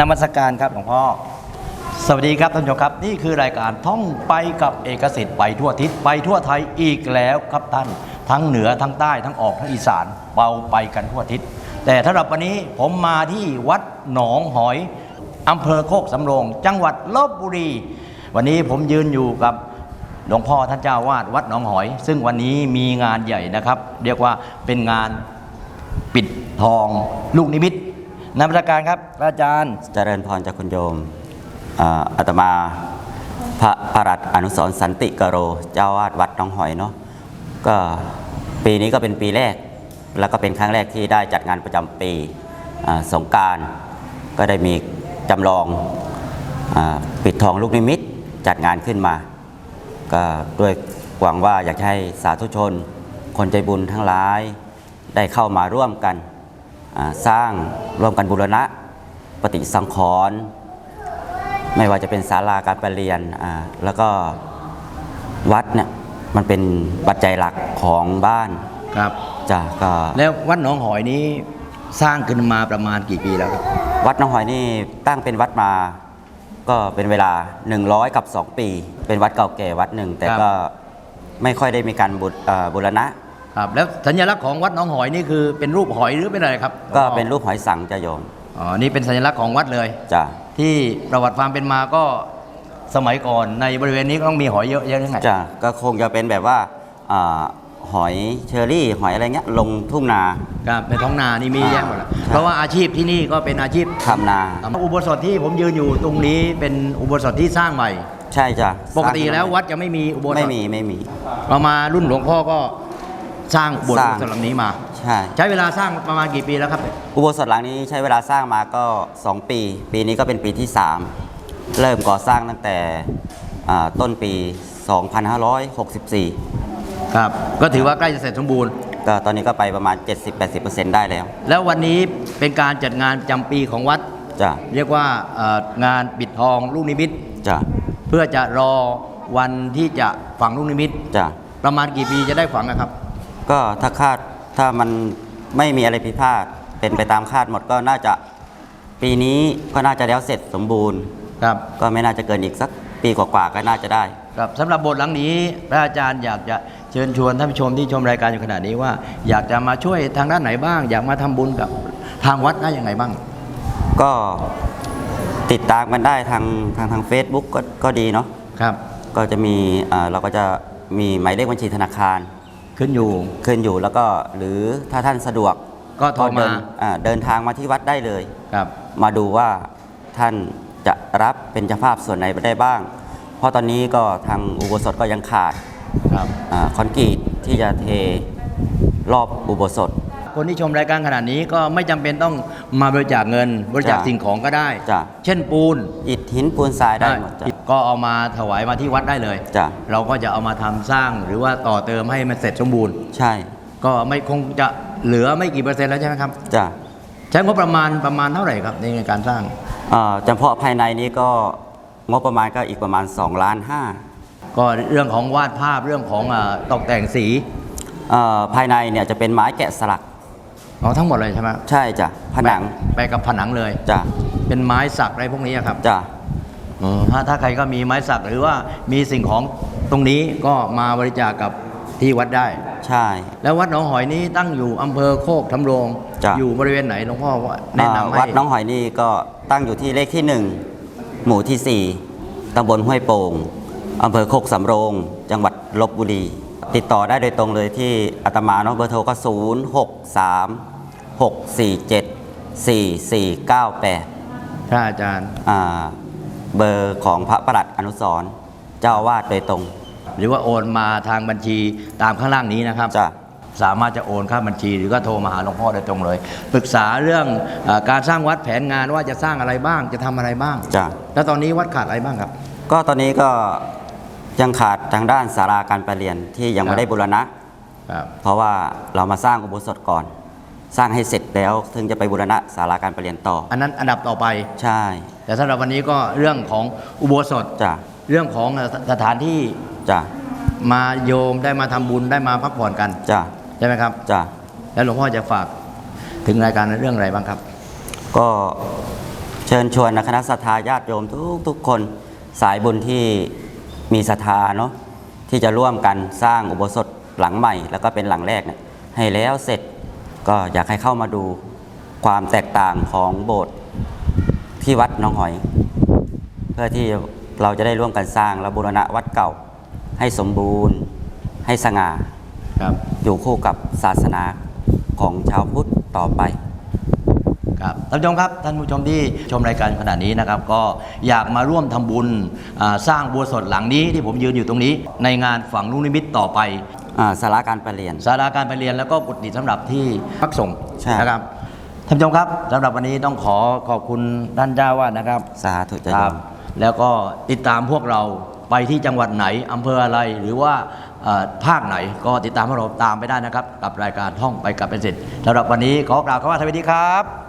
นมัสการครับหลวงพ่อ สวัสดีครับท่านผู้ชมครับ นี่คือรายการท่องไปกับเอกสิทธิ์ไปทั่วทิศไปทั่วไทยอีกแล้วครับท่าน ทั้งเหนือทั้งใต้ทั้งออกทั้งอีสานเบาไปกันทั่วทิศแต่สำหรับวันนี้ผมมาที่วัดหนองหอยอำเภอโคกสำโรง จังหวัดลบบุรี วันนี้ผมยืนอยู่กับหลวงพ่อท่านเจ้าวาดวัดหนองหอย ซึ่งวันนี้มีงานใหญ่นะครับ เรียกว่าเป็นงานปิดทองลูกนิมิต นมัสการครับอาจารย์ เจริญพรจากคุณโยมอาตมาพระประหลัดอนุสรสันติกโร เจ้าวาดวัดน้องหอยเนาะก็ปีนี้ก็เป็นปีแรก แล้วก็เป็นครั้งแรกที่ได้จัดงานประจำปีสงการก็ได้มีจำลองอปิดทองลูกนิมิตจัดงานขึ้นมา ก็ด้วยหวังว่าอยากให้สาธุชน คนใจบุญทั้งหลายได้เข้ามาร่วมกัน สร้างร่วมกันบูรณะปฏิสังขรณ์ไม่ว่าจะเป็นศาลาการประเรียนอ่าแล้วก็วัดเนี่ยมันเป็นปัจจัยหลักของบ้านครับจ้ะก็แล้ววัดหนองหอยนี้สร้างขึ้นมาประมาณกี่ปีแล้วครับวัดหน้องหอยนี่ตั้งเป็นวัดมาก็เป็นเวลา 100 กับ 2 ปี เป็นวัดเก่าแก่วัดหนึ่ง แต่ครับก็ไม่ค่อยได้มีการบุอ่าบูรณะ ครับแล้วสัญลักษณ์ของวัดหนองหอยนี่คือเป็นรูปหอยหรือเป็นอะไรครับก็เป็นรูปหอยสังจะโยมอ๋อนี่เป็นสัญลักษณ์ของวัดเลย จ้ะที่ประวัติความเป็นมาก็สมัยก่อนในบริเวณนี้ก็ต้องมีหอยเยอะแยะยังไงจ้ะก็คงจะเป็นแบบว่าอาหอยเชอรี่ หอยอะไรเงี้ยลงทุ่งนา ครับในท้องนานี่มีเยอะหมดแล้วครับเพราะว่าอาชีพที่นี่ก็เป็นอาชีพทำนา อุโบสถที่ผมยืนอยู่ตรงนี้เป็นอุโบสถที่สร้างใหม่ ใช่จ้ะปกติแล้ววัดจะไม่มีอุโบสถไม่มีไม่มีเรามารุ่นหลวงพ่อก็ สร้างอุโบสสถร้างหลังนี้มา ใช่ใช้เวลาสร้างประมาณกี่ปีแล้วครับ อุโบสถหลังนี้ใช้เวลาสร้างมาก็ 2 ปี ปีนี้ก็เป็นปีที่ 3 เริ่มก่อสร้างตั้งแต่อ่าต้นปี 2564ครับ ก็ถือว่าใกล้จะเสร็จสมบูรณ์ ก็ตอนนี้ก็ไปประมาณ 70-80%ได้แล้วแล้ววันนี้เป็นการจัดงานประจำปีของวัด จ้ะเรียกว่าเอ่องานปิดทองลูกนิมิต จ้ะเพื่อจะรอวันที่จะฝังลูกนิมิต จ้ะประมาณกี่ปีจะได้ฝังนะครับ ก็ถ้าคาดถ้ามันไม่มีอะไรผิดพลาด เป็นไปตามคาดหมดก็น่าจะปีนี้ก็น่าจะแล้วเสร็จสมบูรณ์ ครับก็ไม่น่าจะเกินอีกสักปีกว่าๆก็น่าจะได้ ครับสำหรับบทหลังนี้พระอาจารย์อยากจะเชิญชวนท่านผู้ชมที่ชมรายการอยู่ขณะนี้ว่า อยากจะมาช่วยทางด้านไหนบ้าง อยากมาทำบุญกับทางวัดได้ยังไงบ้าง ก็ติดตามกันได้ทางทางทาง Facebook ก็ก็ดีเนาะครับ ก็จะมีอ่าเราก็จะมีหมายเลขบัญชีธนาคาร ขึ้นอยู่ขึ้นอยู่แล้วก็หรือถ้าท่านสะดวกก็โทรมา เดินอ่าเดินทางมาที่วัดได้เลย ครับ มาดูว่าท่านจะรับเป็นเจ้าภาพส่วนไหนไปได้บ้าง เพราะตอนนี้ก็ทางอุโบสถก็ยังขาดครับ อาคอนกรีตที่จะเทรอบอุโบสถ คนที่ชมรายการขนาดนี้ก็ไม่จำเป็นต้องมาบริจาคเงิน บริจาคจ้ะสิ่งของก็ได้ จ้ะ เช่นปูนอิฐหินปูนทรายได้หมดจ้ะก็เอามาถวายมาที่วัดได้เลย จ้ะเราก็จะเอามาทำสร้างหรือว่าต่อเติมให้มันเสร็จสมบูรณ์ ใช่ก็ไม่คงจะเหลือไม่กี่เปอร์เซ็นต์แล้วใช่ไหมครับ จ้ะใช้งบประมาณประมาณเท่าไหร่ครับในการสร้าง อ่าเฉพาะภายในนี้ก็งบประมาณก็อีกประมาณ2ล้านห้าก็เรื่องของวาดภาพเรื่องของอาตกแต่งสีอ่าภายในเนี่ยจะเป็นไม้แกะสลัก เอาทั้งหมดเลยใช่ไหมใช่จ้ะผนังไปกับผนังเลยจ้ะเป็นไม้สักอะไรพวกนี้ครับจ้ะอ๋อถ้าถ้าใครก็มีไม้สักหรือว่ามีสิ่งของตรงนี้ก็มาบริจาคกับที่วัดได้ ใช่ แล้ววัดหนองหอยนี้ตั้งอยู่อำเภอโคกทำโรงจ้ะอยู่บริเวณไหนหลวงพ่อว่าแนะนำอ่าให้วัดน้องหอยนี่ก็ตั้งอยู่ที่เลขที่1หมู่ที่4ตำบลห้วยโป่งอำเภอโคกสำโรง จังหวัดลบบุรี ติดต่อได้โดยตรงเลยที่อาตมาเนาะเบอร์โทรก็ 0 6 3 6 4 7 4 4 9 8พระอาจารย์อ่าเบอร์ของพระประหลัดอนุสรณ์เจ้าอาวาสโดยตรง หรือว่าโอนมาทางบัญชีตามข้างล่างนี้นะครับจ้ะ สามารถจะโอนค่าบัญชี หรือก็โทรมาหาหลวงพ่อโดยตรงเลย ปรึกษาเรื่องเออการสร้างวัดแผนงานว่าจะสร้างอะไรบ้าง จะทำอะไรบ้างจ้ะ แล้วตอนนี้วัดขาดอะไรบ้างครับ ก็ตอนนี้ก็ ยังขาดทางด้านสาราการประเรียนที่ยังครัไม่บได้บูรณะ ครับ เพราะว่าเรามาสร้างอุโบสถก่อน สร้างให้เสร็จแล้วถึงจะไปบูรณะศาลาการประเรียนต่อ อันนั้นอันดับต่อไป ใช่แต่สำหรับวันนี้ก็เรื่องของอุโบสถ จ้ะเรื่องของเอ่อสถานที่จ้ะมาโยมได้มาทำบุญได้มาพักผ่อนกัน จ้ะใช่ไหมครับ จ้ะ แล้วหลวงพ่อจะฝากถึงรายการเรื่องอะไรบ้างครับ ก็เชิญชวนนะคณะศรัทธาญาติโยมทุกทุกคนสายบุญที่ มีศรัทธาเนาะที่จะร่วมกันสร้างอุโบสถหลังใหม่ แล้วก็เป็นหลังแรกเนี่ยให้แล้วเสร็จก็อยากให้เข้ามาดูความแตกต่างของโบสถ์ที่วัดหน้องหอย เพื่อที่เราจะได้ร่วมกันสร้างและบูรณะวัดเก่า ให้สมบูรณ์ ให้สง่าครับอยู่คู่กับศาสนาของชาวพุทธต่อไป ครับท่านผู้ชมครับท่านผู้ชมที่ชมรายการขณะนี้นะครับก็อยากมาร่วมทำบุญอ่าสร้างบัวสดหลังนี้ที่ผมยืนอยู่ตรงนี้ ในงานฝังลูกนิมิตต่อไปอ่าสาระการประเรียนศาลาการไปเรียนแล้วก็กุฏิสำหรับที่พักส่งฆ์ใช่นะครับท่านผู้ชมครับสำหรับวันนี้ต้องขอขอบคุณท่านเจ้าวาดนะครับ สาธุจะคโยรับมแล้วก็ติดตามพวกเราไปที่จังหวัดไหนอำเภออะไรหรือว่าเอ่อภาคไหนก็ติดตามพวกเราตามไปได้นะครับ กับรายการท่องไปกับเป็นสิทธิ์สำหรับวันนี้ขอกล่าวคำว่าสวัสดีครับ